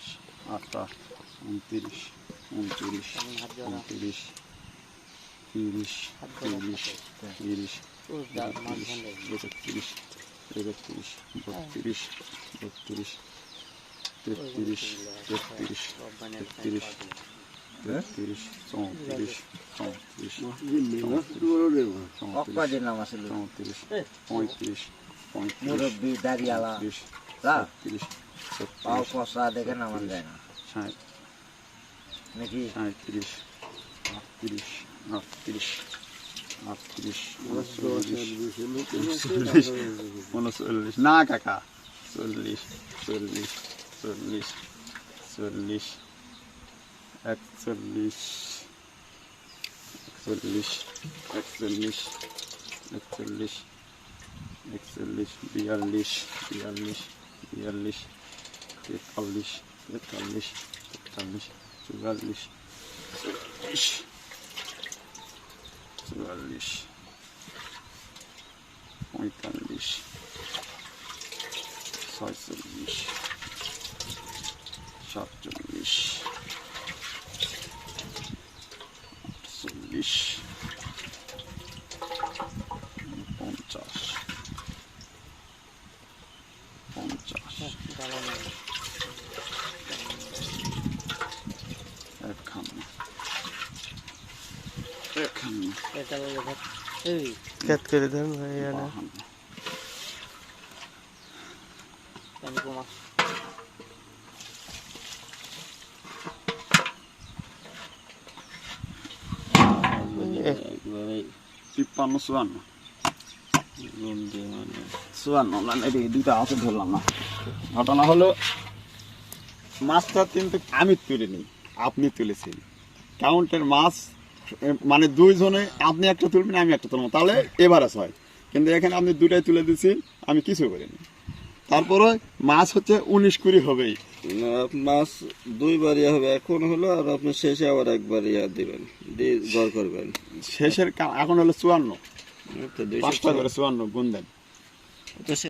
সাতাশ আঠাশ উনত্রিশ উনত্রিশ উনত্রিশ তিরিশ তিরিশ তিরিশ একত্রিশ একত্রিশ বত্রিশ বত্রিশ তেত্রিশ তেত্রিশ তেত্রিশ তেত্রিশ চৌত্রিশ চৌত্রিশ চৌত্রিশ পঁয়ত্রিশ পঁয়ত্রিশ মুরব্বী পাও কষা দেখে নামান যায় না। ষাট। নাকি? আটত্রিশ। আটত্রিশ আটত্রিশ উনচল্লিশ। না কাকা। চল্লিশ চল্লিশ চল্লিশ চল্লিশ একচল্লিশ একচল্লিশ একচল্লিশ একচল্লিশ একচল্লিশ বিয়াল্লিশ বিয়াল্লিশ বিয়াল্লিশ। Yetalliş, yetalliş, yetalliş, sügalliş, sügalliş, sügalliş, oytalliş, saysızliş, şartçılliş, sulliş. পঞ্চাশ একান্ন একান্ন খেত করে দেন ভাই তিপ্পান্ন চুয়ান্ন চুয়ান্ন এই দুটা আছে ধরলাম না ঘটনা হলো মাছটা কিন্তু আমি তুলিনি আপনি তুলেছেন কাউন্টের মাছ মানে দুইজনে আপনি একটা তুলবেন আমি একটা তুলবো তাহলে এভারেজ হয় কিন্তু এখানে আপনি দুটাই তুলে দিচ্ছি আমি কিছু করিনি তারপরে মাছ হচ্ছে উনিশ কুড়ি হবেই মাছ দুইবার ইয়া হবে এখন হলো আর আপনি শেষে আবার একবার ইয়া দিবেন দিয়ে গড় করবেন শেষের এখন হলো চুয়ান্ন পাঁচটা করে চুয়ান্ন গুণ দেন